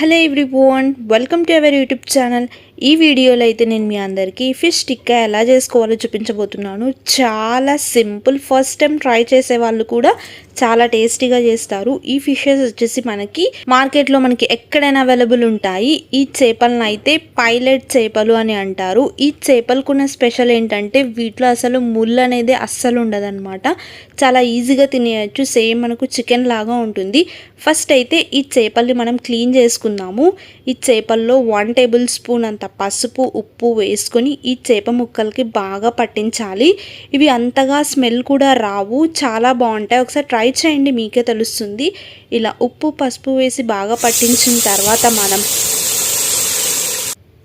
hello everyone welcome to our youtube channel. ఈ వీడియోలో అయితే నేను మీ అందరికీ ఫిష్ టిక్కా ఎలా చేసుకోవాలో చూపించబోతున్నాను. చాలా సింపుల్ ఫస్ట్ టైం ట్రై చేసే వాళ్ళు కూడా చాలా టేస్టీగా చేస్తారు. ఈ ఫిషెస్ వచ్చేసి మనకి మార్కెట్లో మనకి ఎక్కడైనా అవైలబుల్ ఉంటాయి. ఈ చేపలను అయితే పైలట్ చేపలు అని అంటారు. ఈ చేపలకున్న స్పెషల్ ఏంటంటే వీటిలో అసలు ముళ్ళు అనేది అస్సలు ఉండదన్నమాట. చాలా ఈజీగా తినేయచ్చు. సేమ్ మనకు చికెన్ లాగా ఉంటుంది. ఫస్ట్ అయితే ఈ చేపల్ని మనం క్లీన్ చేసుకుందాము. ఈ చేపల్లో వన్ టేబుల్ స్పూన్ అంత పసుపు ఉప్పు వేసుకొని ఈ చేప ముక్కలకి బాగా పట్టించాలి. ఇవి అంతగా స్మెల్ కూడా రావు. చాలా బాగుంటాయి. ఒకసారి ట్రై చేయండి. మీకే తెలుస్తుంది. ఇలా ఉప్పు పసుపు వేసి బాగా పట్టించిన తర్వాత మనం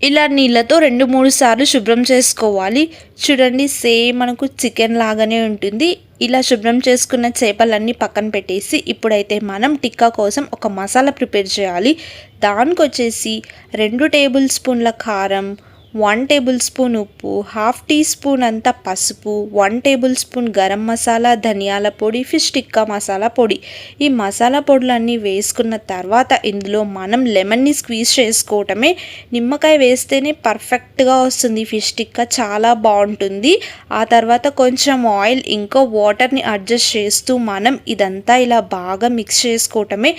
ఇలా నీళ్ళతో రెండు మూడు సార్లు శుభ్రం చేసుకోవాలి. చూడండి సేమ్ మనకు చికెన్ లాగానే ఉంటుంది. ఇలా శుభ్రం చేసుకున్న చేపలన్నీ పక్కన పెట్టేసి ఇప్పుడైతే మనం టిక్కా కోసం ఒక మసాలా ప్రిపేర్ చేయాలి. దానికి వచ్చేసి రెండు టేబుల్ స్పూన్ల కారం వన్ టేబుల్ స్పూన్ ఉప్పు హాఫ్ టీ స్పూన్ అంత పసుపు one tablespoon garam masala ధనియాల పొడి ఫిష్ టిక్కా మసాలా పొడి. ఈ మసాలా పొడులన్నీ వేసుకున్న తర్వాత ఇందులో మనం లెమన్ని స్క్వీజ్ చేసుకోవటమే. నిమ్మకాయ వేస్తేనే పర్ఫెక్ట్గా వస్తుంది ఫిష్ టిక్కా చాలా బాగుంటుంది. ఆ తర్వాత కొంచెం ఆయిల్ ఇంకో వాటర్ని అడ్జస్ట్ చేస్తూ మనం ఇదంతా ఇలా బాగా మిక్స్ చేసుకోవటమే.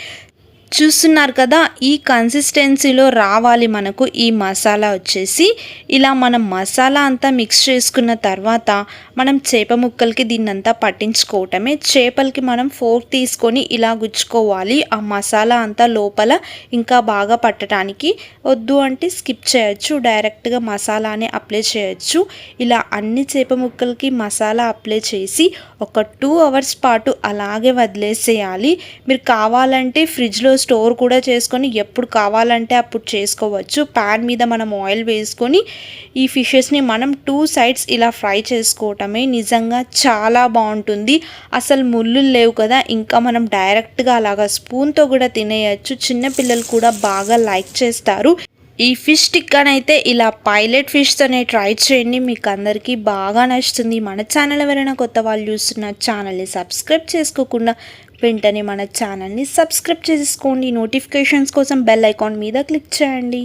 చూస్తున్నారు కదా ఈ కన్సిస్టెన్సీలో రావాలి మనకు ఈ మసాలా వచ్చేసి. ఇలా మనం మసాలా అంతా మిక్స్ చేసుకున్న తర్వాత మనం చేప ముక్కలకి దీన్నంతా పట్టించుకోవటమే. చేపలకి మనం ఫోర్క్ తీసుకొని ఇలా గుచ్చుకోవాలి. ఆ మసాలా అంతా లోపల ఇంకా బాగా పట్టడానికి వద్దు అంటే స్కిప్ చేయొచ్చు. డైరెక్ట్గా మసాలానే అప్లై చేయొచ్చు. ఇలా అన్ని చేప ముక్కలకి మసాలా అప్లై చేసి ఒక టూ అవర్స్ పాటు అలాగే వదిలేసేయాలి. మీరు కావాలంటే ఫ్రిడ్జ్లో స్టోర్ కూడా చేసుకొని ఎప్పుడు కావాలంటే అప్పుడు చేసుకోవచ్చు. ప్యాన్ మీద మనం ఆయిల్ వేసుకొని ఈ ఫిషెస్ని మనం టూ సైడ్స్ ఇలా ఫ్రై చేసుకోవటమే నిజంగా చాలా బాగుంటుంది. అసలు ముళ్ళు లేవు కదా ఇంకా మనం డైరెక్ట్గా అలాగా స్పూన్తో కూడా తినేయచ్చు. చిన్నపిల్లలు కూడా బాగా లైక్ చేస్తారు. ఈ ఫిష్ టిక్కానైతే ఇలా పైలట్ ఫిష్తోనే ట్రై చేయండి. మీకు అందరికీ బాగా నచ్చుతుంది. మన ఛానల్ ఎవరైనా కొత్త వాళ్ళు చూస్తున్న ఛానల్ని సబ్స్క్రైబ్ చేసుకోకుండా వెంటనే మన ఛానల్ని సబ్స్క్రైబ్ చేసుకోండి నోటిఫికేషన్స్ కోసం బెల్ ఐకాన్ మీద క్లిక్ చేయండి.